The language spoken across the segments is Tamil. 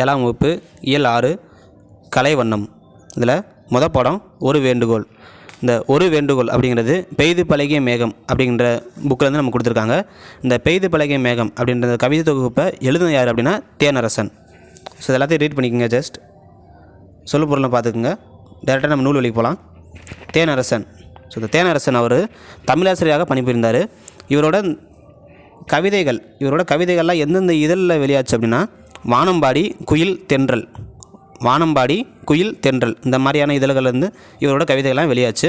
ஏழாம் வகுப்பு இயல் ஆறு கலை வண்ணம். இதில் முத படம் ஒரு வேண்டுகோள். இந்த ஒரு வேண்டுகோள் அப்படிங்கிறது பெய்து பழகிய மேகம் அப்படிங்கிற புக்கில் இருந்து நம்ம கொடுத்துருக்காங்க. இந்த பெய்து பழகிய மேகம் அப்படின்ற கவிதை தொகுப்பை எழுதுன யார் அப்படின்னா தேனரசன். ஸோ இது எல்லாத்தையும் ரீட் பண்ணிக்கோங்க ஜஸ்ட் சொல்லு பொருளை பார்த்துக்குங்க. டேரெக்டாக நம்ம நூல் வழிக்கு போகலாம் தேனரசன். ஸோ இந்த தேனரசன் அவர் தமிழாசிரியராக பணிபுரிந்தார். இவரோட கவிதைகள் இவரோட கவிதைகள்லாம் எந்தெந்த இதழில் வெளியாச்சு அப்படின்னா வானம்பாடி குயில் தென்றல். வானம்பாடி குயில் தென்றல். இந்த மாதிரியான இதழ்கள் வந்து இவரோட கவிதைகள்லாம் வெளியாச்சு.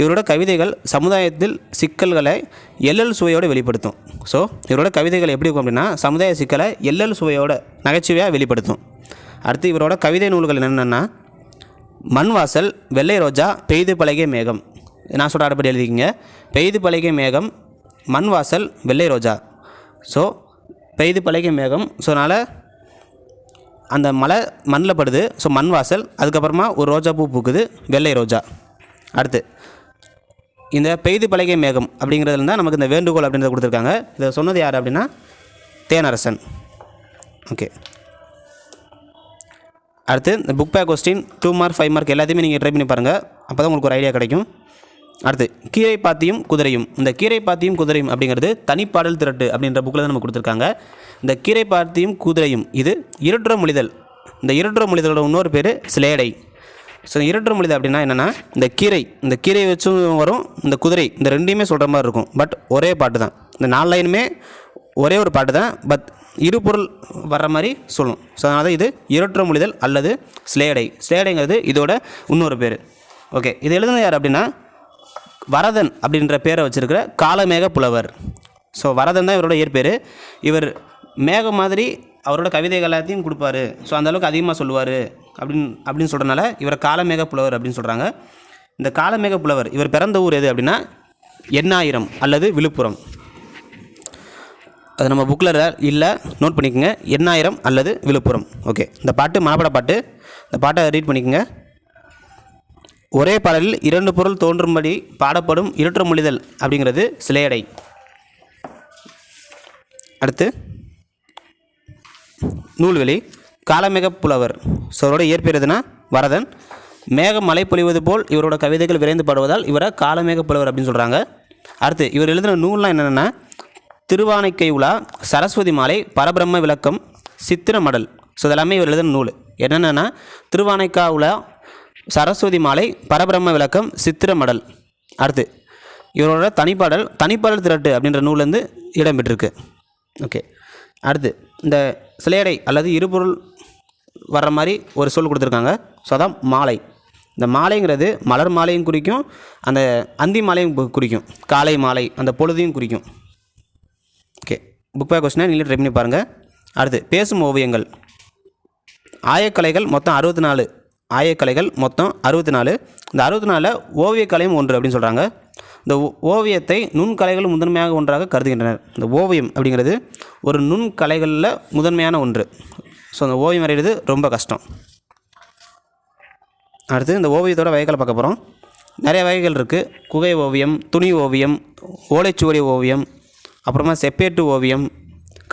இவரோட கவிதைகள் சமுதாயத்தில் சிக்கல்களை எல்லல் சுவையோடு வெளிப்படுத்தும். ஸோ இவரோட கவிதைகள் எப்படி இருக்கும் அப்படின்னா சமுதாய சிக்கலை எல்லல் சுவையோட நகைச்சுவையாக வெளிப்படுத்தும். அடுத்து இவரோட கவிதை நூல்கள் என்னென்னா மண் வாசல் வெள்ளை ரோஜா பெய்து பழகிய மேகம். நான் சொல்கிற அடிப்படை எழுதிக்கிங்க. பெய்து பழகிய மேகம் மண் வாசல் வெள்ளை ரோஜா. ஸோ பெய்து பழகிய மேகம். ஸோ அதனால் அந்த மலை மண்ணில் படுது. ஸோ மண் வாசல். அதுக்கப்புறமா ஒரு ரோஜா பூ பூக்குது. வெள்ளை ரோஜா. அடுத்து இந்த பெய்து பலகை மேகம் அப்படிங்கிறதுல தான் நமக்கு இந்த வேண்டுகோள் அப்படின்றத கொடுத்துருக்காங்க. இதை சொன்னது யார் அப்படின்னா தேனரசன். ஓகே அடுத்து இந்த book back question two mark five mark எல்லாத்தையுமே நீங்கள் ட்ரை பண்ணி பாருங்கள் அப்போ தான் உங்களுக்கு ஒரு ஐடியா கிடைக்கும். அடுத்து கீரை பாத்தியும் குதிரையும். இந்த கீரை பாத்தியும் குதிரையும் அப்படிங்கிறது தனிப்பாடல் திரட்டு அப்படின்ற புக்கில் தான் நம்ம கொடுத்துருக்காங்க. இந்த கீரை பாத்தியும் குதிரையும் இது இருட்டுற மொழிதல் இந்த இருட்டுற மொழிதலோட இன்னொரு பேர் சிலேடை ஸோ இருட்டுற மொழிதல் அப்படின்னா என்னென்னா இந்த கீரை இந்த கீரை வச்சும் வரும் இந்த குதிரை இந்த ரெண்டையுமே சொல்கிற மாதிரி இருக்கும். பட் ஒரே பாட்டு தான். இந்த நாலு லைனுமே ஒரே ஒரு பாட்டு தான். பட் இரு பொருள் வர்ற மாதிரி சொல்லும். ஸோ அதனால் தான் இது இருட்டுற மொழிதல் அல்லது ஸ்லேடை ஸ்லேடைங்கிறது இதோட இன்னொரு பேர். ஓகே இது எழுதுனது யார் அப்படின்னா வரதன் அப்படின்ற பேரை வச்சிருக்கிற காலமேக புலவர். ஸோ வரதன் தான் இவரோட இயற்பேர். இவர் மேகம் மாதிரி அவரோட கவிதைகள் எல்லாத்தையும் கொடுப்பாரு. ஸோ அந்த அளவுக்கு அதிகமாக சொல்லுவார். அப்படின்னு அப்படின்னு சொல்கிறனால இவரை காலமேக புலவர் அப்படின்னு சொல்கிறாங்க இந்த காலமேக புலவர் இவர் பிறந்த ஊர் எது அப்படின்னா எண்ணாயிரம் அல்லது விழுப்புரம். அது நம்ம புக்கில் இல்லை நோட் பண்ணிக்கோங்க. எண்ணாயிரம் அல்லது விழுப்புரம். ஓகே இந்த பாட்டு மனப்பட பாட்டு. இந்த பாட்டை ரீட் பண்ணிக்கோங்க. ஒரே பாடலில் இரண்டு பொருள் தோன்றும்படி பாடப்படும் இருற்ற மொழிதல் அப்படிங்கிறது சிலையடை. அடுத்து நூல்வெளி காலமேக புலவர். ஸோ அவரோட இயற்பெயர் எதுனா? வரதன். மேகம் மழை பொழிவது போல் இவரோட கவிதைகள் விரைந்து பாடுவதால் இவரை காலமேக புலவர் அப்படின்னு சொல்கிறாங்க அடுத்து இவர் எழுதின நூல்லாம் என்னென்னா? திருவானைக்கை உலா சரஸ்வதி மாலை பரபிரம்ம விளக்கம் சித்திர மடல். ஸோ இதெல்லாமே இவர் எழுதின நூல். என்னென்னா திருவானைக்கா உலா சரஸ்வதி மாலை பரபிரம்ம விளக்கம் சித்திரமடல் அடுத்து இவரோட தனிப்பாடல் தனிப்பாடல் திரட்டு அப்படின்ற நூல்லேருந்து இடம்பெற்றிருக்கு ஓகே. அடுத்து இந்த சிலையடை அல்லது இருபொருள் வர்ற மாதிரி ஒரு சொல் கொடுத்துருக்காங்க. ஸோ அதான் மாலை. இந்த மாலைங்கிறது மலர் மாலையும் குறிக்கும் அந்த அந்தி மாலையும் குறிக்கும். காலை மாலை அந்த பொழுதையும் குறிக்கும். ஓகே. புக் பேக் கொஸ்டினை நீங்களே ட்ரை பண்ணி பாருங்கள் அடுத்து பேசும் ஓவியங்கள். ஆயக்கலைகள் மொத்தம் அறுபத்தி நாலு ஆயக்கலைகள் மொத்தம் அறுபத்தி நாலு இந்த அறுபத்தி நாலில் ஓவியக்கலையும் ஒன்று அப்படின்னு சொல்கிறாங்க இந்த ஓ- ஓவியத்தை நுண்கலைகள் முதன்மையாக ஒன்றாக கருதுகின்றனர். இந்த ஓவியம் அப்படிங்கிறது ஒரு நுண்கலைகளில் முதன்மையான ஒன்று. ஸோ அந்த ஓவியம் வரைகிறது ரொம்ப கஷ்டம். அடுத்து இந்த ஓவியத்தோட வகைகளை பார்க்க போகிறோம் நிறைய வகைகள் இருக்குது குகை ஓவியம் துணி ஓவியம் ஓலைச்சுவடி ஓவியம் அப்புறமா செப்பேட்டு ஓவியம்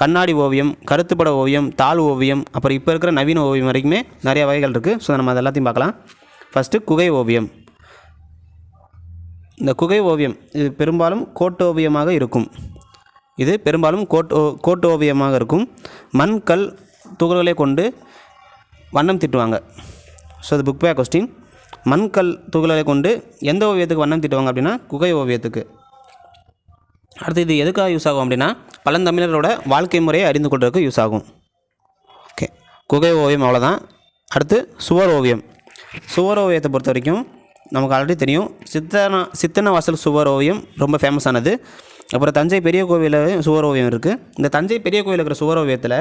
கண்ணாடி ஓவியம் கருத்துப்பட ஓவியம் தாள் ஓவியம் அப்புறம் இப்போ இருக்கிற நவீன ஓவியம் வரைக்குமே நிறைய வகைகள் இருக்குது ஸோ நம்ம அது எல்லாத்தையும் பார்க்கலாம். ஃபஸ்ட்டு குகை ஓவியம். இந்த குகை ஓவியம் இது பெரும்பாலும் கோட்டு ஓவியமாக இருக்கும். இது பெரும்பாலும் கோட் ஓ கோட்டு ஓவியமாக இருக்கும். மண் கல் துகள்களை கொண்டு வண்ணம் திட்டுவாங்க. ஸோ அது புக் பே கொஸ்டின் மண்கல் துகள்களை கொண்டு எந்த ஓவியத்துக்கு வண்ணம் தீட்டுவாங்க அப்படின்னா குகை ஓவியத்துக்கு. அடுத்து இது எதுக்காக யூஸ் ஆகும் அப்படின்னா பழந்தமிழரோட வாழ்க்கை முறையை அறிந்து கொள்றதுக்கு யூஸ் ஆகும். ஓகே குகை ஓவியம் அவ்வளோதான் அடுத்து சுவர் ஓவியம். சுவர் ஓவியத்தை பொறுத்த வரைக்கும் நமக்கு ஆல்ரெடி தெரியும். சித்தன சித்தன வாசல் சுவர் ஓவியம் ரொம்ப ஃபேமஸானது அப்புறம் தஞ்சை பெரிய கோவிலில் சுவர் ஓவியம் இருக்குது இந்த தஞ்சை பெரிய கோவில் இருக்கிற சுவர் ஓவியத்தில்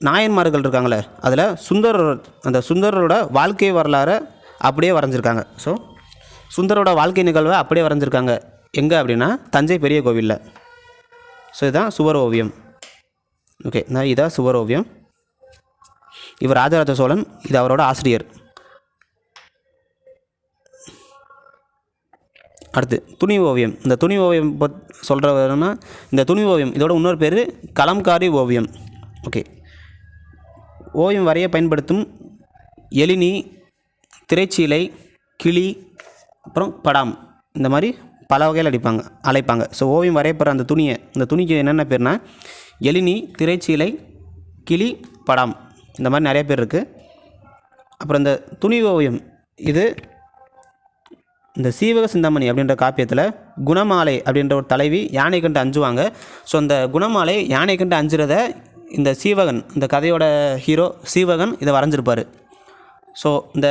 நாயன்மார்கள் இருக்காங்களே அதில் சுந்தரர் அந்த சுந்தரரோட வாழ்க்கை வரலாறை அப்படியே வரைஞ்சிருக்காங்க. ஸோ சுந்தரோட வாழ்க்கை நிகழ்வை அப்படியே வரைஞ்சிருக்காங்க. எங்கே அப்படின்னா தஞ்சை பெரிய கோவிலில். ஸோ இதுதான் சுவர் ஓவியம் ஓகே நான் இதான் சுவர் ஓவியம் இவர் ராஜராஜ சோழன் இது அவரோட ஆசிரியர். அடுத்து துணி ஓவியம். இந்த துணி ஓவியம் பத் சொல்கிறவருன்னா இந்த துணி ஓவியம் இதோட இன்னொரு பேர் கலம்காரி ஓவியம். ஓகே ஓவியம் வரைய பயன்படுத்தும் எலினி திரைச்சீலை கிளி அப்புறம் படாம். இந்த மாதிரி பல வகையில் அடிப்பாங்க அழைப்பாங்க. ஸோ ஓவியம் வரையப்படுற அந்த துணியை இந்த துணிக்கு என்னென்ன பேர்னா எலினி திரைச்சீலை கிளி படம். இந்த மாதிரி நிறைய பேர் இருக்குது அப்புறம் இந்த துணி ஓவியம் இது இந்த சீவக சிந்தாமணி அப்படின்ற காப்பியத்தில் குணமாலை அப்படின்ற ஒரு தலைவி யானை கண்டு அஞ்சுவாங்க. ஸோ அந்த குணமாலை யானை கண்டு அஞ்சுறத இந்த சீவகன் இந்த கதையோட ஹீரோ சீவகன் இதை வரைஞ்சிருப்பார். ஸோ இந்த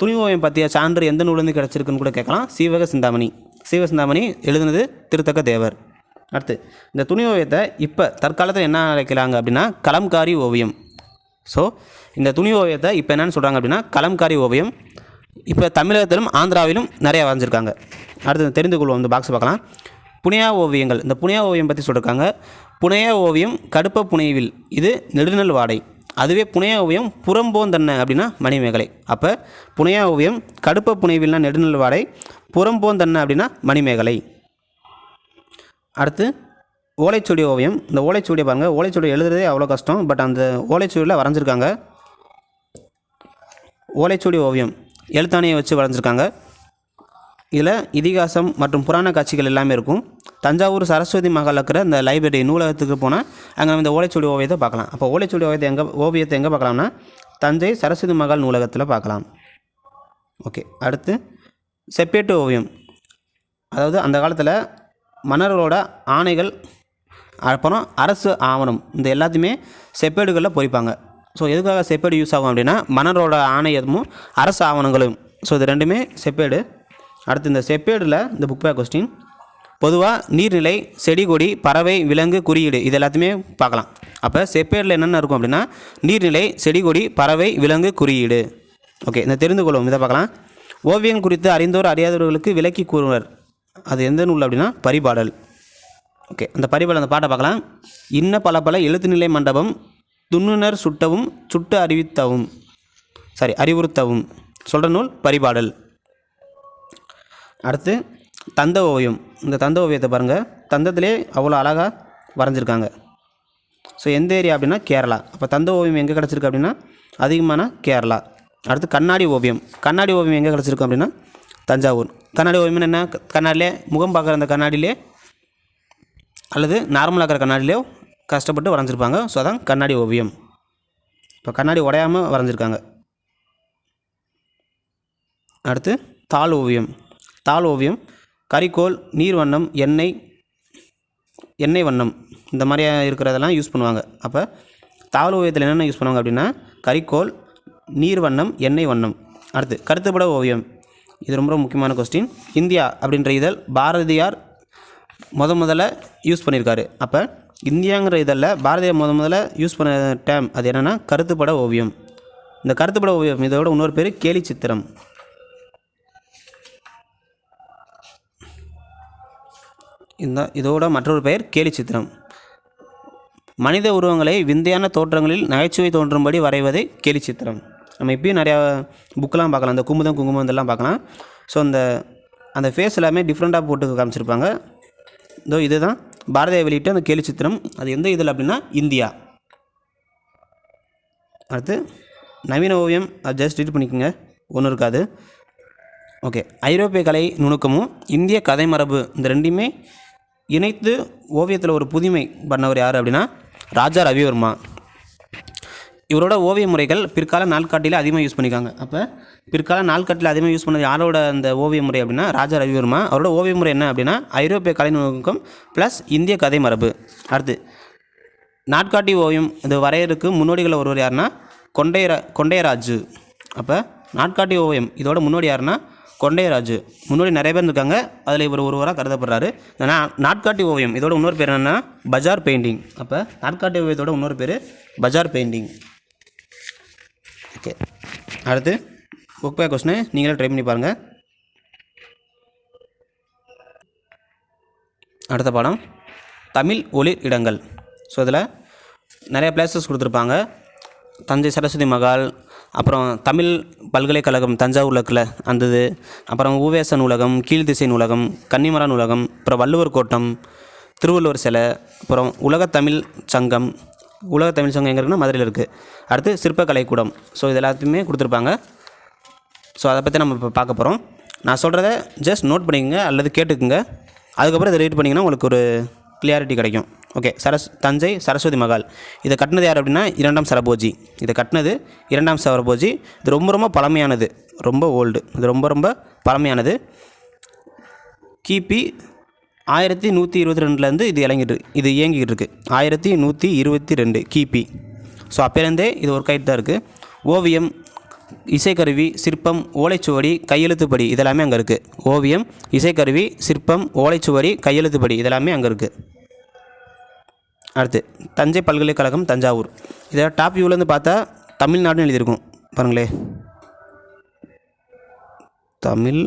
துணி ஓவியம் பற்றிய சான்று எந்த நூலேருந்து கிடச்சிருக்குன்னு கூட கேட்கலாம். சீவக சிந்தாமணி. சீவசிந்தாமணி எழுதினது எழுதுனது திருத்தக்க தேவர். அடுத்து இந்த துணி ஓவியத்தை இப்போ தற்காலத்தில் என்ன அழைக்கிறாங்க அப்படின்னா கலம்காரி ஓவியம். ஸோ இந்த துணி ஓவியத்தை இப்போ என்னென்னு சொல்கிறாங்க அப்படின்னா கலம்காரி ஓவியம். இப்போ தமிழகத்திலும் ஆந்திராவிலும் நிறையா வரைஞ்சிருக்காங்க. அடுத்து தெரிந்து கொள்வோம் இந்த பாக்ஸ் பார்க்கலாம். புனையா ஓவியங்கள். இந்த புனையா ஓவியம் பற்றி சொல்லியிருக்காங்க புனையா ஓவியம் கடுப்ப புனைவில். இது நெடுநல் வாடை. அதுவே புனையா ஓவியம் புறம்போந்தன்ன அப்படின்னா மணிமேகலை. அப்போ புனையா ஓவியம் கடுப்ப புனைவில்னா நெடுநல் வாடை. புறம்போந்தன்ன அப்படின்னா மணிமேகலை. அடுத்து ஓலைச்சுவடி ஓவியம். இந்த ஓலைச்சுவடியை பாருங்கள் ஓலைச்சுவடி எழுதுறதே அவ்வளோ கஷ்டம். பட் அந்த ஓலைச்சுவடியில் வரைஞ்சிருக்காங்க. ஓலைச்சுவடி ஓவியம். எழுத்தாணியை வச்சு வரைஞ்சிருக்காங்க. இதில் இதிகாசம் மற்றும் புராண காட்சிகள் எல்லாமே இருக்கும். தஞ்சாவூர் சரஸ்வதி மகால் இருக்கிற இந்த லைப்ரரி நூலகத்துக்கு போனால் அங்கே நம்ம இந்த ஓலைச்சுவடி ஓவியத்தை பார்க்கலாம். அப்போ ஓலைச்சுவடி ஓவியத்தை எங்கே ஓவியத்தை எங்கே பார்க்கலாம்னா தஞ்சை சரஸ்வதி மகால் நூலகத்தில் பார்க்கலாம். ஓகே அடுத்து செப்பேட்டு ஓவியம். அதாவது அந்த காலத்தில் மன்னர்களோட ஆணைகள் அப்புறம் அரசு ஆவணம் இந்த எல்லாத்தையுமே செப்பேடுகளில் பொறிப்பாங்க. ஸோ எதுக்காக செப்பேடு யூஸ் ஆகும் அப்படின்னா மன்னரோட ஆணையமும் அரசு ஆவணங்களும். ஸோ இது ரெண்டுமே செப்பேடு. அடுத்து இந்த செப்பேடில் இந்த புக் பேக் கொஸ்டின் பொதுவாக நீர்நிலை செடி கொடி பறவை விலங்கு குறியீடு இது எல்லாத்தையுமே பார்க்கலாம். அப்போ செப்பேடில் என்னென்ன இருக்கும் அப்படின்னா நீர்நிலை செடி கொடி பறவை விலங்கு குறியீடு. ஓகே இந்த தெரிந்து கொள்வோம். இதை பார்க்கலாம். ஓவியம் குறித்து அறிந்தோர் அறியாதவர்களுக்கு விளக்கி கூறுவர். அது எந்த நூல் அப்படின்னா? பரிபாடல். ஓகே அந்த பரிபாடல் அந்த பாட்டை பார்க்கலாம். இன்ன பல பல எழுத்துநிலை மண்டபம் துண்ணுனர் சுட்டவும் சுட்டு அறிவித்தவும். சாரி அறிவுறுத்தவும். சொல்கிற நூல் பரிபாடல். அடுத்து தந்த ஓவியம். இந்த தந்த ஓவியத்தை பாருங்கள் தந்தத்திலே அவ்வளோ அழகாக வரைஞ்சிருக்காங்க. ஸோ எந்த ஏரியா அப்படின்னா கேரளா. அப்போ தந்த ஓவியம் எங்கே கிடச்சிருக்கு அப்படின்னா அதிகமான கேரளா. அடுத்து கண்ணாடி ஓவியம். கண்ணாடி ஓவியம் எங்கே கிடச்சிருக்கும் அப்படின்னா தஞ்சாவூர். கண்ணாடி ஓவியம் என்ன? கண்ணாடியிலே முகம் பார்க்குற அந்த கண்ணாடியிலே அல்லது நார்மலாக இருக்கிற கண்ணாடியிலே கஷ்டப்பட்டு வரைஞ்சிருப்பாங்க. ஸோ அதான் கண்ணாடி ஓவியம். இப்போ கண்ணாடி உடையாமல் வரைஞ்சிருக்காங்க. அடுத்து தாள் ஓவியம். தாள் ஓவியம். கரிக்கோல் நீர் வண்ணம் எண்ணெய் எண்ணெய் வண்ணம். இந்த மாதிரி இருக்கிறதெல்லாம் யூஸ் பண்ணுவாங்க. அப்போ தாள் ஓவியத்தில் என்னென்ன யூஸ் பண்ணுவாங்க அப்படின்னா கரிக்கோல் நீர் வண்ணம் எண்ணெய் வண்ணம். அடுத்து கருத்துப்பட ஓவியம். இது ரொம்ப முக்கியமான கொஸ்டின் இந்தியா அப்படின்ற இதழ் பாரதியார் முத முதல்ல யூஸ் பண்ணியிருக்காரு. அப்போ இந்தியாங்கிற இதழில் பாரதியார் முத முதல்ல யூஸ் பண்ண டேம் அது என்னென்னா கருத்துப்பட ஓவியம். இந்த கருத்துப்பட ஓவியம் இதோட இன்னொரு பேர் கேலி சித்திரம். இந்த இதோட மற்றொரு பெயர் கேலி சித்திரம். மனித உருவங்களை விந்தையான தோற்றங்களில் நகைச்சுவை தோன்றும்படி வரைவதே கேலி சித்திரம். நம்ம இப்பயும் நிறையா புக்கெலாம் பார்க்கலாம். இந்த குமுதம் குங்குமம் இதெல்லாம் பார்க்கலாம். ஸோ அந்த அந்த ஃபேஸ் எல்லாமே டிஃப்ரெண்ட்டாக போட்டு காமிச்சிருப்பாங்க. இதோ இதுதான். பாரதியார் வெளியிட்ட அந்த கேலி சித்திரம். அது எந்த இதில் அப்படின்னா இந்தியா. அடுத்து நவீன ஓவியம். அது ஜஸ்ட் ரீட் பண்ணிக்கோங்க. ஒன்றும் இருக்காது. ஓகே ஐரோப்பிய கலை நுணுக்கமும் இந்திய கதை மரபு இந்த ரெண்டையுமே இணைத்து ஓவியத்தில் ஒரு புதுமை பண்ணவர் யார் அப்படின்னா ராஜா ரவிவர்மா. இவரோட ஓவிய முறைகள் பிற்கால நாள்காட்டியில் அதிகமாக யூஸ் பண்ணிக்காங்க அப்போ பிற்கால நாள்காட்டியில் அதிகமாக யூஸ் பண்ணது யாரோட அந்த ஓவிய முறை அப்படின்னா ராஜா ரவிவர்மா. அவரோட ஓவிய முறை என்ன அப்படின்னா ஐரோப்பிய கலை நுணுக்கம் ப்ளஸ் இந்திய கதை மரபு. அடுத்து நாட்காட்டி ஓவியம் இது வரையறுக்கு முன்னோடிகளில் ஒருவர் யாருன்னா கொண்டையரா கொண்டையராஜு. அப்போ நாட்காட்டி ஓவியம் இதோட முன்னோடி யாருன்னா கொண்டையராஜு. முன்னோடி நிறைய பேர் இருக்காங்க அதில் இவர் ஒருவராக கருதப்படுறாரு. ஏன்னா நாட்காட்டி ஓவியம் இதோட இன்னொரு பேர் என்னென்னா பஜார் பெயிண்டிங். அப்போ நாட்காட்டி ஓவியத்தோட இன்னொரு பேர் பஜார் பெயிண்டிங். ஓகே அடுத்து புக் பே கொஸ்டின் நீங்களே ட்ரை பண்ணி பாருங்கள் அடுத்த பாடம். தமிழ் ஒளிர் இடங்கள். ஸோ இதில் நிறைய பிளேசஸ் கொடுத்துருப்பாங்க. தஞ்சை சரஸ்வதி மகால் அப்புறம் தமிழ் பல்கலைக்கழகம் தஞ்சாவூரில் அந்தது அந்த இது. அப்புறம் ஊவேச நூலகம் கீழ்திசை நூலகம் கன்னிமரா நூலகம் அப்புறம் வள்ளுவர் கோட்டம் திருவள்ளுவர் சிலை அப்புறம் உலகத்தமிழ் சங்கம் உலக தமிழ் சங்கம் எங்கே இருக்குன்னா மதுரையில் இருக்குது அடுத்து சிற்பக்கலை கூடம் ஸோ இது எல்லாத்தையுமே கொடுத்துருப்பாங்க. ஸோ அதை பற்றி நம்ம இப்போ பார்க்க போகிறோம் நான் சொல்கிறத ஜஸ்ட் நோட் பண்ணிக்கோங்க அல்லது கேட்டுக்குங்க. அதுக்கப்புறம் இதை ரீட் பண்ணிங்கன்னா உங்களுக்கு ஒரு கிளியாரிட்டி கிடைக்கும். ஓகே சரஸ் தஞ்சை சரஸ்வதி மகால் இதை கட்டினது யார் அப்படின்னா இரண்டாம் சரபோஜி. இதை கட்டினது இரண்டாம் சரபோஜி. இது ரொம்ப ரொம்ப பழமையானது. ரொம்ப ஓல்டு இது ரொம்ப ரொம்ப பழமையானது. கிபி ஆயிரத்தி நூற்றி இருபத்தி ரெண்டுலேருந்து இது இறங்கிட்டு இது இயங்கிக்கிட்டு இருக்குது ஆயிரத்தி நூற்றி இருபத்தி ரெண்டு கிபி. ஸோ அப்போலேருந்தே இது ஒரு கைட்டு தான் இருக்குது ஓவியம் இசைக்கருவி சிற்பம் ஓலைச்சுவடி கையெழுத்துப்படி இதெல்லாமே அங்கே இருக்குது ஓவியம் இசைக்கருவி சிற்பம் ஓலைச்சுவடி கையெழுத்துப்படி இதெல்லாமே அங்கே இருக்குது அடுத்து தஞ்சை பல்கலைக்கழகம் தஞ்சாவூர். இதை டாப் வியூலேருந்து பார்த்தா தமிழ்நாடுன்னு எழுதியிருக்கும். பாருங்களே. தமிழ்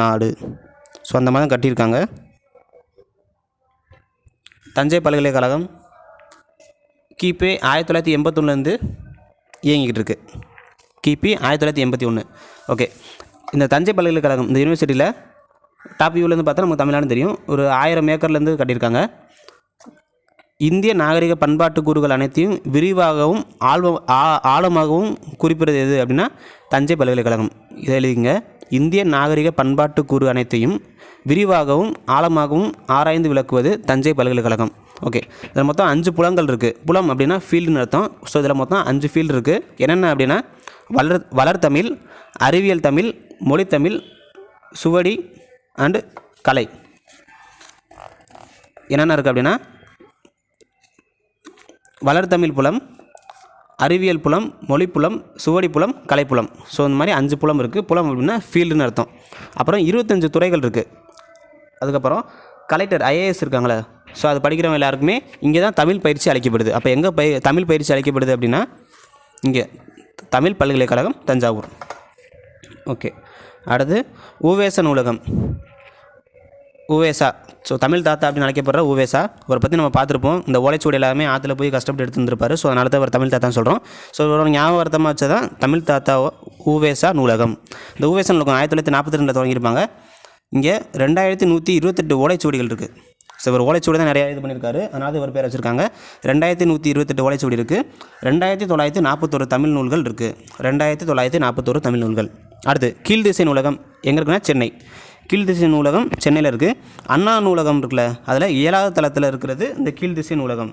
நாடு ஸோ அந்த மாதிரி தான் கட்டியிருக்காங்க. தஞ்சை பல்கலைக்கழகம் கிபி ஆயிரத்தி தொள்ளாயிரத்தி எண்பத்தொன்னுலேருந்து இயங்கிக்கிட்டு இருக்கு கிபி ஆயிரத்தி தொள்ளாயிரத்தி எண்பத்தி ஒன்று ஓகே இந்த தஞ்சை பல்கலைக்கழகம் இந்த யூனிவர்சிட்டியில் டாப் வியூலேருந்து பார்த்தா நமக்கு தமிழ்நாடு தெரியும். ஒரு ஆயிரம் ஏக்கர்லேருந்து கட்டியிருக்காங்க. இந்திய நாகரிக பண்பாட்டு கூறுகள் அனைத்தையும் விரிவாகவும் ஆழ்வ ஆ- ஆழமாகவும் குறிப்பிடுறது எது அப்படின்னா தஞ்சை பல்கலைக்கழகம். இதை எழுதிங்க இந்திய நாகரிக பண்பாட்டு கூறு அனைத்தையும் விரிவாகவும் ஆழமாகவும் ஆராய்ந்து விளக்குவது தஞ்சை பல்கலைக்கழகம். ஓகே இதில் மொத்தம் அஞ்சு புலங்கள் இருக்குது புலம் அப்படின்னா ஃபீல்டுன்னு அர்த்தம். ஸோ இதில் மொத்தம் அஞ்சு ஃபீல்டு இருக்குது என்னென்ன அப்படின்னா வளர் வளர்தமிழ் அறிவியல் தமிழ் மொழித்தமிழ் சுவடி அண்டு கலை. என்னென்ன இருக்குது அப்படின்னா வளர்தமிழ் புலம் அறிவியல் புலம் மொழிப்புலம் சுவடி புலம் கலைப்புலம். ஸோ இந்த மாதிரி அஞ்சு புலம் இருக்குது புலம் அப்படின்னா ஃபீல்டுன்னு அர்த்தம். அப்புறம் இருபத்தஞ்சு துறைகள் இருக்குது அதுக்கப்புறம் கலெக்டர் ஐஏஎஸ் இருக்காங்களே ஸோ அது படிக்கிறவங்க எல்லாருக்குமே இங்கே தான் தமிழ் பயிற்சி அளிக்கப்படுது. அப்போ எங்கே பய தமிழ் பயிற்சி அளிக்கப்படுது அப்படின்னா இங்கே தமிழ் பல்கலைக்கழகம் தஞ்சாவூர். ஓகே அடுத்து உவேச நூலகம். உவேசா. ஸோ தமிழ் தாத்தா அப்படின்னு அழைக்கப்படுற உவேசா அவரை பற்றி நம்ம பார்த்துருப்போம். இந்த ஓலைச்சுவடி எல்லாமே ஆற்றுல போய் கஷ்டப்பட்டு எடுத்து ஸோ அதனால தான் அவர் தமிழ் தாத்தான்னு சொல்கிறோம் ஸோ இவரோட ஞாபகார்த்தமாக வச்சு தான் தமிழ் தாத்தா உவேசா நூலகம். இந்த உவேசா நூலகம் ஆயிரத்தி தொள்ளாயிரத்தி நாற்பத்தி ரெண்டில் தொடங்கியிருப்பாங்க. இங்கே ரெண்டாயிரத்தி நூற்றி இருபத்தெட்டு ஓலைச்சுவடிகள் இருக்குது ஸோ இவர் ஓலைச்சுவடி தான் நிறையா இது பண்ணியிருக்காரு. அதனால் இவர் பேர் வச்சுருக்காங்க. ரெண்டாயிரத்தி நூற்றி இருபத்தெட்டு ஓலைச்சுவடி இருக்குது ரெண்டாயிரத்தி தொள்ளாயிரத்தி நாற்பத்தொரு தமிழ் நூல்கள் இருக்குது ரெண்டாயிரத்தி தொள்ளாயிரத்தி நாற்பத்தொரு தமிழ் நூல்கள். அடுத்து கீழ்திசை நூலகம் எங்கே இருக்குன்னா சென்னை. கீழ்திசை நூலகம் சென்னையில் இருக்குது அண்ணா நூலகம் இருக்குல்ல அதில் ஏழாவது தளத்தில் இருக்கிறது இந்த கீழ்திசை நூலகம்.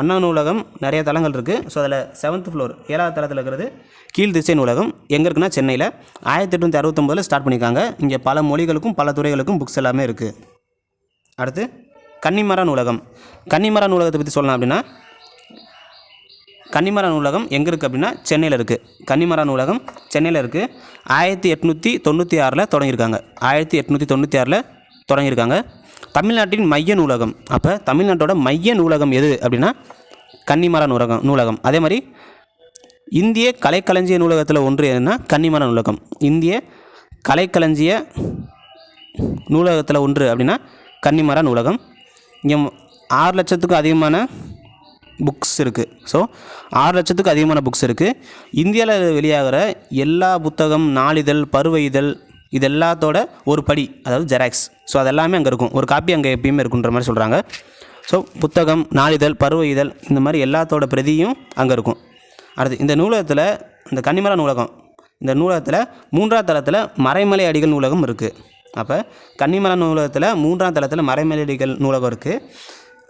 அண்ணா நூலகம் நிறைய தளங்கள் இருக்குது ஸோ அதில் செவன்த் ஃப்ளோர் ஏழாவது தளத்தில் இருக்கிறது கீழ்திசை நூலகம். எங்கே இருக்குன்னா சென்னையில். ஆயிரத்தி எட்நூற்றி அறுபத்தொம்போதில் ஸ்டார்ட் பண்ணியிருக்காங்க. இங்கே பல மொழிகளுக்கும் பல துறைகளுக்கும் புக்ஸ் எல்லாமே இருக்குது அடுத்து கன்னிமரா நூலகம். கன்னிமரா நூலகத்தை பற்றி சொல்லலாம் அப்படின்னா கன்னிமர நூலகம் எங்கே இருக்குது அப்படின்னா சென்னையில் இருக்குது கன்னிமர நூலகம் சென்னையில் இருக்குது ஆயிரத்தி எட்நூற்றி தொண்ணூற்றி ஆறில் தொடங்கியிருக்காங்க. ஆயிரத்தி எட்நூற்றி தொண்ணூற்றி ஆறில் தொடங்கியிருக்காங்க. தமிழ்நாட்டின் மைய நூலகம். அப்போ தமிழ்நாட்டோட மைய நூலகம் எது அப்படின்னா கன்னிமர நூலகம் நூலகம். அதே மாதிரி இந்திய கலைக்களஞ்சிய நூலகத்தில் ஒன்று எதுனா கன்னிமர நூலகம். இந்திய கலைக்களஞ்சிய நூலகத்தில் ஒன்று அப்படின்னா கன்னிமர நூலகம். இங்கே ஆறு லட்சத்துக்கும் அதிகமான புக்ஸ் இருக்குது ஸோ ஆறு லட்சத்துக்கு அதிகமான புக்ஸ் இருக்குது இந்தியாவில் வெளியாகிற எல்லா புத்தகம் நாளிதழ் பருவ இதழ் இது எல்லாத்தோட ஒரு படி அதாவது ஜெராக்ஸ் ஸோ அதெல்லாமே அங்கே இருக்கும். ஒரு காப்பி அங்கே எப்பயுமே இருக்குன்ற மாதிரி சொல்கிறாங்க ஸோ புத்தகம் நாளிதழ் பருவ இதழ் இந்த மாதிரி எல்லாத்தோட பிரதியும் அங்கே இருக்கும். அடுத்து இந்த நூலகத்தில் இந்த கன்னிமர நூலகம் இந்த நூலகத்தில் மூன்றாம் தளத்தில் மறைமலை அடிகள் நூலகம் இருக்குது அப்போ கன்னிமலை நூலகத்தில் மூன்றாம் தளத்தில் மறைமலை அடிகள் நூலகம் இருக்குது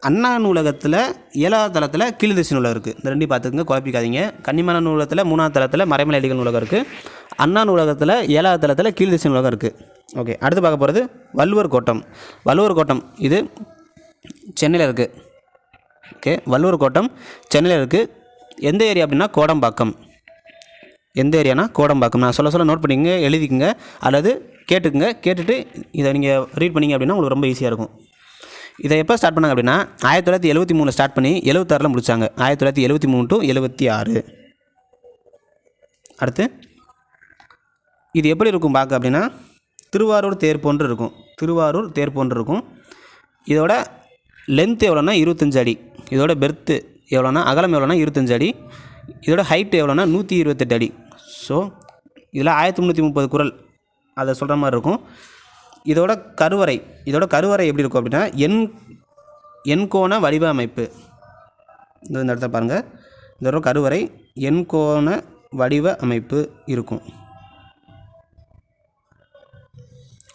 அண்ணா நூலகத்தில் ஏழாவது தளத்தில் கீழ்திசை நூலகம் இருக்குது இந்த ரெண்டையும் பார்த்துக்கங்க குழப்பிக்காதீங்க. கன்னிமண நூலகத்தில் மூணாவது தளத்தில் மறைமலை அடிகள் நூலகம் இருக்குது அண்ணா நூலகத்தில் ஏழாவது தளத்தில் கீழ்திசை நூலகம் இருக்குது ஓகே அடுத்து பார்க்க போகிறது வள்ளுவர் கோட்டம். வள்ளுவர் கோட்டம் இது சென்னையில் இருக்குது ஓகே வள்ளுவர் கோட்டம் சென்னையில் இருக்குது எந்த ஏரியா அப்படின்னா கோடம்பாக்கம். எந்த ஏரியானா கோடம்பாக்கம். நான் சொல்ல சொல்ல நோட் பண்ணிக்கங்க எழுதிக்கங்க அல்லது கேட்டுக்குங்க. கேட்டுட்டு இதை நீங்கள் ரீட் பண்ணீங்க அப்படின்னா உங்களுக்கு ரொம்ப ஈஸியாக இருக்கும். இதை எப்போ ஸ்டார்ட் பண்ணாங்க அப்படின்னா ஆயிரத்தி தொள்ளாயிரத்தி எழுபத்தி மூணில் ஸ்டார்ட் பண்ணி எழுபத்தாறில் முடித்தாங்க ஆயிரத்தி தொள்ளாயிரத்தி எழுபத்தி மூணு டு எழுபத்தி ஆறு. அடுத்து இது எப்படி இருக்கும் பார்க்க அப்படின்னா திருவாரூர் தேர் போன்று இருக்கும். திருவாரூர் தேர் போன்று இருக்கும். இதோட லென்த் எவ்வளோனா இருபத்தஞ்சு அடி. இதோட பெர்த்து எவ்வளோனா அகலம் எவ்வளோனா இருபத்தஞ்சு அடி. இதோட ஹைட் எவ்வளோனா நூற்றி இருபத்தெட்டு அடி. ஸோ இதில் ஆயிரத்தி முந்நூற்றி முப்பது குரல் அதை சொல்கிற மாதிரி இருக்கும். இதோட கருவறை இதோட கருவறை எப்படி இருக்கும் அப்படின்னா எண் எண்கோண வடிவமைப்பு. இந்த இந்த இடத்துல பாருங்கள் இதோட கருவறை எண்கோண வடிவ அமைப்பு இருக்கும்.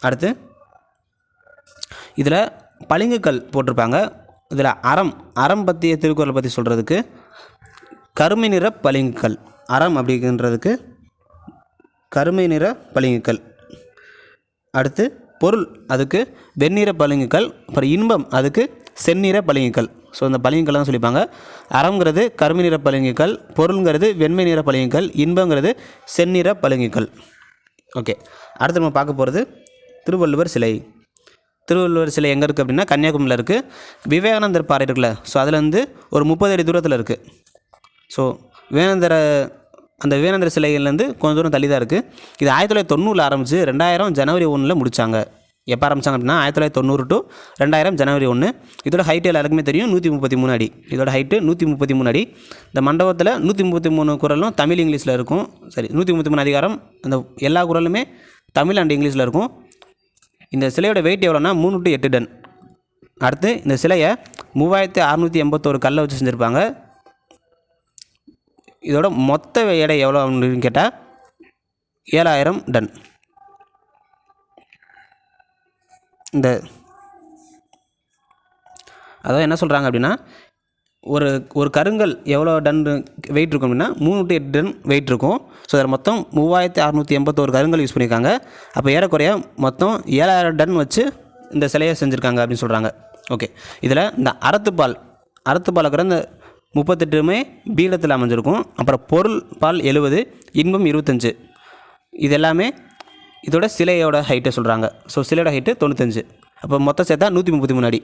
அடுத்து இதில் பளிங்குக்கல் போட்டிருப்பாங்க. இதில் அறம் அறம் பற்றிய திருக்குறளை பற்றி சொல்கிறதுக்கு கருமை நிற பளிங்குக்கல் அறம் அப்படின்றதுக்கு கருமை நிற பளிங்குக்கல் அடுத்து பொருள் அதுக்கு வெண்ணிற பளிங்குகள் அப்புறம் இன்பம் அதுக்கு செந்நிற பளிங்குகள். ஸோ இந்த தான் சொல்லிப்பாங்க. அறம்ங்கிறது கருமை நிற பளிங்குகள் பொருளுங்கிறது வெண்மை நிற பளிங்குகள் இன்பங்கிறது செந்நிற பளிங்குகள். ஓகே அடுத்து நம்ம பார்க்க போகிறது திருவள்ளுவர் சிலை. திருவள்ளுவர் சிலை எங்கே இருக்குது அப்படின்னா கன்னியாகுமரியில் இருக்குது விவேகானந்தர் பாறை இருக்குல்ல ஸோ அதுலேருந்து ஒரு முப்பது அடி தூரத்தில் இருக்குது ஸோ விவேகானந்தரை அந்த விவேகானந்தர் சிலைகள்லேருந்து கொஞ்சம் தூரம் தள்ளி தான் இருக்குது இது ஆயிரத்தி தொள்ளாயிரத்தி தொண்ணூறில் ஆரம்பித்து ரெண்டாயிரம் ஜனவரி ஒன்றில் முடித்தாங்க எப்போ ஆரம்பித்தாங்க அப்படின்னா ஆயிரத்தி தொள்ளாயிரத்தி தொண்ணூறு டு ரெண்டாயிரம் ஜனவரி ஒன்று இதோட ஹைட்டு எல்லாருக்குமே தெரியும். நூற்றி முப்பத்தி மூணு அடி. இதோட ஹைட்டு நூற்றி முப்பத்தி மூணு அடி. இந்த மண்டபத்தில் நூற்றி முப்பத்தி மூணு குரலும் தமிழ் இங்கிலீஷில் இருக்கும். சரி நூற்றி முப்பத்தி மூணு அதிகாரம். அந்த எல்லா குரலுமே தமிழ் அண்ட் இங்கிலீஷில் இருக்கும். இந்த சிலையோட வெயிட் எவ்வளோன்னா மூணு டு எட்டு டன். அடுத்து இந்த சிலையை மூவாயிரத்து அறநூற்றி எண்பத்தோரு கல்லை வச்சு செஞ்சுருப்பாங்க. இதோட மொத்த எடை எவ்வளோ அப்படின்னு கேட்டால் ஏழாயிரம் டன். இந்த அதாவது என்ன சொல்கிறாங்க அப்படின்னா ஒரு ஒரு கருங்கல் எவ்வளோ டன் வெயிட் இருக்கும் அப்படின்னா மூணு டு எட்டு டன் வெயிட் இருக்கும். ஸோ அதில் மொத்தம் மூவாயிரத்தி அறநூற்றி எண்பத்தோரு கருங்கல் யூஸ் பண்ணியிருக்காங்க. அப்போ ஏறக்குறைய மொத்தம் ஏழாயிரம் டன் வச்சு இந்த சிலையை செஞ்சுருக்காங்க அப்படின்னு சொல்கிறாங்க ஓகே இதில் இந்த அறத்துப்பால் அறத்துப்பால் இருக்கிற இந்த முப்பத்தெட்டுமே பீடத்தில் அமைஞ்சிருக்கும். அப்புறம் பொருள் பால் எழுபது இன்பம் இருபத்தஞ்சு. இது எல்லாமே இதோட சிலையோட ஹைட்டை சொல்கிறாங்க ஸோ சிலையோட ஹைட்டு தொண்ணூத்தஞ்சு. அப்போ மொத்தம் சேர்த்தா நூற்றி முப்பத்தி மூணு அடி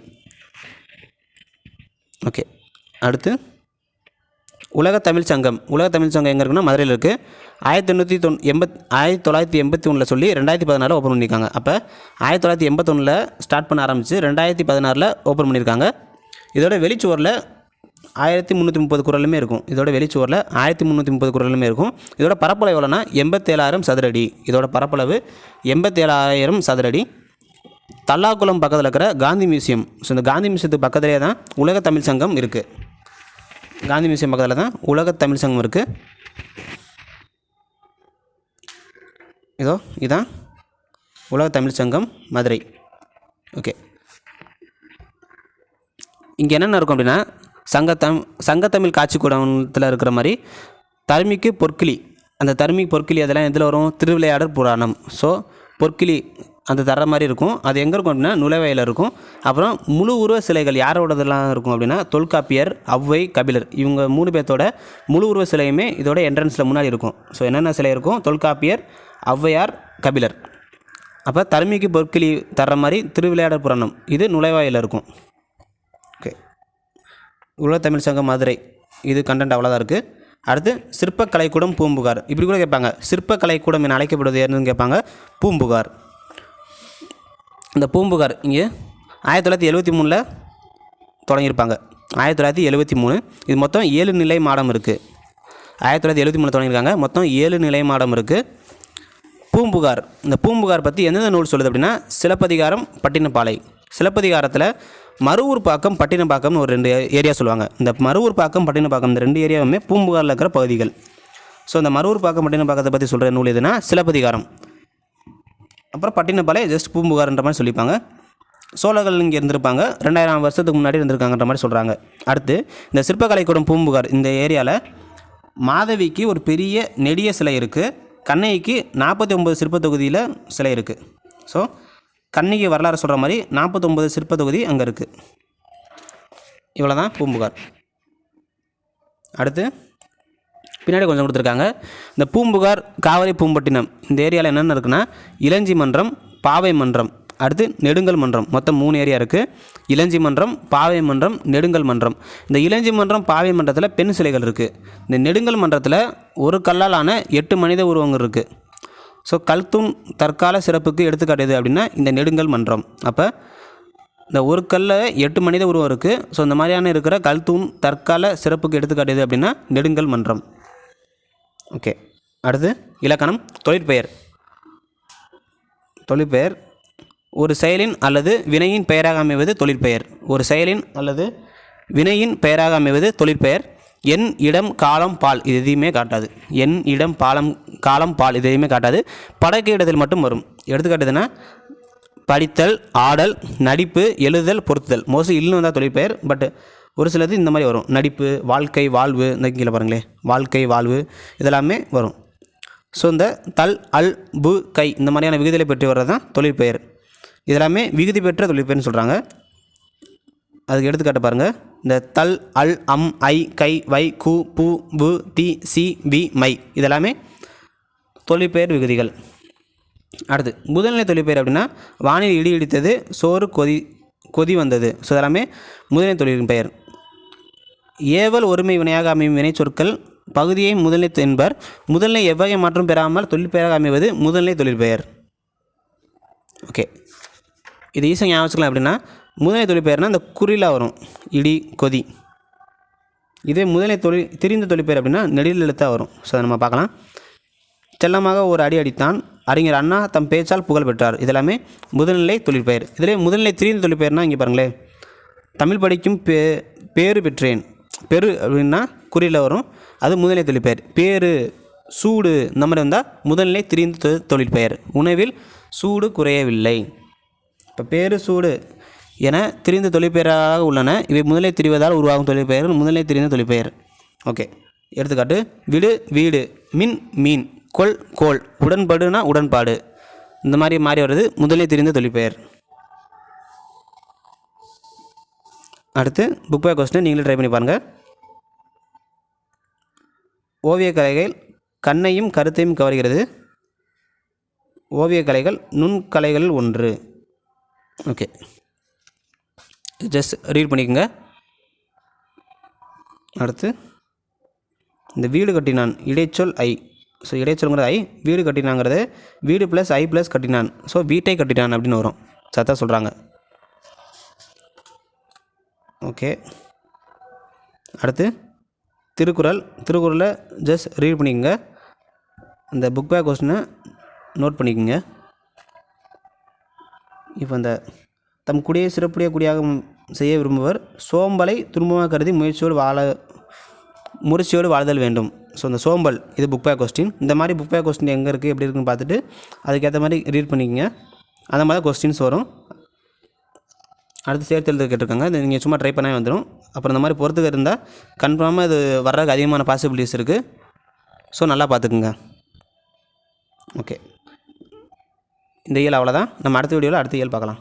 ஓகே அடுத்து உலக தமிழ் சங்கம். உலக தமிழ் சங்கம் எங்கே இருக்குன்னா மதுரையில் இருக்குது ஆயிரத்தி எண்ணூற்றி தொண் எண்பத் ஆயிரத்தி தொள்ளாயிரத்தி எண்பத்தி ஒன்றில் சொல்லி ரெண்டாயிரத்தி பதினாறு ஓப்பன் பண்ணியிருக்காங்க. அப்போ ஆயிரத்தி தொள்ளாயிரத்தி எண்பத்தொன்னில் ஸ்டார்ட் பண்ண ஆரம்பித்து ரெண்டாயிரத்தி பதினாறில் ஓப்பன் பண்ணியிருக்காங்க. இதோட வெளிச்சுவரில் ஆயிரத்தி முந்நூற்றி முப்பது குரலுமே இருக்கும். இதோட வெளிச்சுவரில் ஆயிரத்தி முந்நூற்றி முப்பது குரலுமே இருக்கும். இதோட பரப்பளவு எவ்வளோனா எண்பத்தேழாயிரம் சதுரடி. இதோட பரப்பளவு எண்பத்தேழாயிரம் சதுரடி. தல்லாக்குளம் பக்கத்தில் இருக்கிற காந்தி மியூசியம். ஸோ இந்த காந்தி மியூசியத்துக்கு பக்கத்துலேயே தான் உலக தமிழ் சங்கம் இருக்குது காந்தி மியூசியம் பக்கத்தில் தான் உலக தமிழ் சங்கம் இருக்குது இதோ இதான் உலக தமிழ் சங்கம் மதுரை. ஓகே இங்கே என்னென்ன இருக்கும் அப்படின்னா சங்கத்தம் சங்கத்தமிழ் காட்சி கூடத்தில் இருக்கிற மாதிரி தருமிக்கு பொற்கிளி. அந்த தருமிக்கு பொற்கிளி அதெல்லாம் எதில் வரும்? திருவிளையாடற் புராணம். ஸோ பொற்கிளி அந்த தர மாதிரி இருக்கும். அது எங்கே இருக்கும் அப்படின்னா நுழைவாயில் இருக்கும். அப்புறம் முழு உருவ சிலைகள் யாரோடதெல்லாம் இருக்கும் அப்படின்னா தொல்காப்பியர் ஔவை கபிலர் இவங்க மூணு பேர்த்தோட முழு உருவ சிலையுமே இதோட என்ட்ரன்ஸில் முன்னாடி இருக்கும். ஸோ என்னென்ன சிலை இருக்கும் தொல்காப்பியர் ஔவையார் கபிலர். அப்போ தருமிக்கு பொற்கிளி தர்ற மாதிரி திருவிளையாடற் புராணம். இது நுழைவாயில் இருக்கும். உலக தமிழ் சங்கம் மதுரை. இது கண்டென்ட் அவ்வளோதான் இருக்குது அடுத்து சிற்பக்கலைக்கூடம் பூம்புகார். இப்படி கூட கேட்பாங்க. சிற்பக்கலைக்கூடம் என அழைக்கப்படுவது என்னன்னு கேட்பாங்க? பூம்புகார். இந்த பூம்புகார் இங்கே ஆயிரத்தி தொள்ளாயிரத்தி எழுபத்தி மூணில் தொடங்கியிருப்பாங்க. ஆயிரத்தி தொள்ளாயிரத்தி எழுபத்தி மூணு. இது மொத்தம் ஏழு நிலை மாடம் இருக்குது ஆயிரத்தி தொள்ளாயிரத்தி எழுபத்தி மூணு தொடங்கியிருக்காங்க. மொத்தம் ஏழு நிலை மாடம் இருக்குது பூம்புகார். இந்த பூம்புகார் பற்றி எந்தெந்த நூல் சொல்லுது அப்படின்னா சிலப்பதிகாரம் பட்டினப்பாலை. சிலப்பதிகாரத்தில் மருவூர் பாக்கம் பட்டினப்பாக்கம்னு ஒரு ரெண்டு ஏரியா சொல்லுவாங்க. இந்த மருவூர் பாக்கம் பட்டினப்பாக்கம் இந்த ரெண்டு ஏரியாவுமே பூம்புகாரில் இருக்கிற பகுதிகள். ஸோ இந்த மருவூர் பாக்கம் பட்டினப்பாக்கத்தை பற்றி சொல்கிற நூல் எதுனா சிலப்பதிகாரம். அப்புறம் பட்டினப்பாலை ஜஸ்ட் பூம்புகார்ன்ற மாதிரி சொல்லிப்பாங்க. சோழர்கள் இங்கே இருந்திருப்பாங்க. ரெண்டாயிரம் வருஷத்துக்கு முன்னாடி இருந்திருக்காங்கன்ற மாதிரி சொல்கிறாங்க அடுத்து இந்த சிற்பக்கலைக்கூடம் பூம்புகார் இந்த ஏரியாவில் மாதவிக்கு ஒரு பெரிய நெடிய சிலை இருக்குது கண்ணகிக்கு நாற்பத்தி ஒம்பது சிற்ப தொகுதியில் சிலை இருக்குது ஸோ கண்ணகி வரலாறு சொல்கிற மாதிரி நாற்பத்தொம்பது சிற்ப தொகுதி அங்கே இருக்குது இவ்வளோ தான் பூம்புகார். அடுத்து பின்னாடி கொஞ்சம் கொடுத்துருக்காங்க. இந்த பூம்புகார் காவிரி பூம்பட்டினம் இந்த ஏரியாவில் என்னென்ன இருக்குன்னா இளஞ்சி மன்றம் பாவை மன்றம் அடுத்து நெடுங்கல் மன்றம் மொத்தம் மூணு ஏரியா இருக்குது இளஞ்சி மன்றம் பாவை மன்றம் நெடுங்கல் மன்றம். இந்த இளஞ்சி மன்றம் பாவை மன்றத்தில் பெண் சிலைகள் இருக்குது இந்த நெடுங்கல் மன்றத்தில் ஒரு கல்லால் ஆன எட்டு மனித உருவங்கள் இருக்குது ஸோ கல்தும் தற்கால சிறப்புக்கு எடுத்துக்காட்டுது அப்படின்னா இந்த நெடுங்கல் மன்றம். அப்போ இந்த ஒரு கல்ல எட்டு மனித உருவம் இருக்குது ஸோ இந்த மாதிரியான இருக்கிற கல்தூண் தற்கால சிறப்புக்கு எடுத்துக்காட்டுது அப்படின்னா நெடுங்கல் மன்றம். ஓகே அடுத்து இலக்கணம் தொழிற்பெயர். தொழிற்பெயர் ஒரு செயலின் அல்லது வினையின் பெயராக அமைவது தொழிற்பெயர். ஒரு செயலின் அல்லது வினையின் பெயராக அமைவது தொழிற்பெயர். எண் இடம் காலம் பால். இது எதையுமே காட்டாது. எண் இடம் பாலம் காலம் பால். இது எதையுமே காட்டாது. படக்கு இடத்தில் மட்டும் வரும். எடுத்துக்காட்டுதுன்னா படித்தல் ஆடல் நடிப்பு எழுதுதல் பொருத்துதல். மோஸ்ட்லி இல்லைன்னு வந்தால் தொழிற்பெயர் பட் ஒரு சிலது இந்த மாதிரி வரும். நடிப்பு வாழ்க்கை வாழ்வு. இந்த கீழே பாருங்களேன் வாழ்க்கை வாழ்வு. இதெல்லாமே வரும். ஸோ இந்த தல் அல் பு கை இந்த மாதிரியான விகுதியில் பெற்று வர்றது தான் தொழிற்பெயர். இதெல்லாமே விகுதி பெற்ற தொழிற்பெயர்னு சொல்கிறாங்க அதுக்கு எடுத்துக்காட்டு பாருங்கள் இந்த தல் அல் அம் ஐ கை வை கு பு பு தி சி பி மை இதெல்லாமே தொழிற்பெயர் விகுதிகள். அடுத்து முதல்நிலை தொழிற்பெயர் அப்படின்னா வானில் இடி இடித்தது சோறு கொதி கொதி வந்தது. ஸோ இதெல்லாமே முதல்நிலை தொழிலின் பெயர். ஏவல் ஒருமை வினையாக அமையும் வினைச்சொற்கள் பகுதியை முதல்நிலை என்பர். முதல்நிலை எவ்வகை மாற்றம் பெறாமல் தொழிற்பெயராக அமைவது முதல்நிலை தொழிற்பெயர். ஓகே இது ஈஸியாக ஞாபகம் அப்படின்னா முதலை தொழிற்பெயர்னா இந்த குறிலாக வரும் இடி கொதி. இதே முதலை தொழில் திரிந்த தொழிற்பெயர் அப்படின்னா நெடில் எழுத்தாக வரும். ஸோ அதை நம்ம பார்க்கலாம். செல்லமாக ஒரு அடி அடித்தான். அறிஞர் அண்ணா தம் பேச்சால் புகழ் பெற்றார். இதெல்லாமே முதல்நிலை தொழிற்பெயர் இதிலே முதல்நிலை திரிந்த தொழிற்பெயர்னா இங்கே பாருங்களேன் தமிழ் படிக்கும் பே பேறு பெற்றேன். பெரு அப்படின்னா குறியில் வரும். அது முதல்நிலை தொழிற்பெயர் பேரு சூடு இந்த மாதிரி வந்தால் முதல்நிலை திரிந்த தொ- தொழிற்பெயர் உணவில் சூடு குறையவில்லை. இப்போ பேரு சூடு என திரிந்த தொழிற்பெயராக உள்ளன. இவை முதலே திரிவதால் உருவாகும் தொழிற்பெயர்கள். முதலே திரிந்த தொழிற்பெயர். ஓகே. எடுத்துக்காட்டு. விடு வீடு. மின் மீன். கொள் கோள். உடன்படுனா உடன்பாடு. இந்த மாதிரி மாறி வர்றது முதலே திரிந்த தொழிற்பெயர். அடுத்து புக் பை கொஸ்டின் நீங்களே ட்ரை பண்ணி பாருங்கள் ஓவியக்கலைகள் கண்ணையும் கருத்தையும் கவர்கிறது. ஓவியக்கலைகள் நுண்கலைகளில் ஒன்று. ஓகே. ஜஸ்ட் ரீட் பண்ணிக்கோங்க. அடுத்து இந்த வீடு கட்டினான் இடைச்சொல் ஐ ஸோ இடைச்சொல்ங்கிறது ஐ வீடு கட்டினாங்கிறது வீடு ப்ளஸ் ஐ ப்ளஸ் கட்டினான். ஸோ வீட்டை கட்டினான் அப்படின்னு வரும். சத்தா சொல்கிறாங்க ஓகே அடுத்து திருக்குறள் திருக்குறளை ஜஸ்ட் ரீட் பண்ணிக்கோங்க. இந்த புக் பேக் கொஸ்டினை நோட் பண்ணிக்கோங்க. இப்போ இந்த தம் குடியை சிறப்புடைய குடியாக செய்ய விரும்புவர். சோம்பலை துன்பமாக கருதி முயற்சியோடு வாழ முயற்சியோடு வாழ்தல் வேண்டும். ஸோ இந்த சோம்பல் இது புக் பேக் கொஸ்டின் இந்த மாதிரி புக் பேக் கொஸ்டின் எங்கே இருக்குது எப்படி இருக்குன்னு பார்த்துட்டு அதுக்கேற்ற மாதிரி ரீட் பண்ணிக்கோங்க. அந்த மாதிரி கொஸ்டின்ஸ் வரும். அடுத்து சேர்த்து எழுத கேட்டிருக்காங்க. இது நீங்கள் சும்மா ட்ரை பண்ணால் வந்துடும் அப்புறம் இந்த மாதிரி பொறுத்துக்க இருந்தால் கன்ஃபார்மாக இது வர்றதுக்கு அதிகமான பாசிபிலிட்டிஸ் இருக்குது ஸோ நல்லா பார்த்துக்குங்க. ஓகே இந்த இயல் அவ்வளோதான் நம்ம அடுத்த வீடியோவில் அடுத்த இயல் பார்க்கலாம்.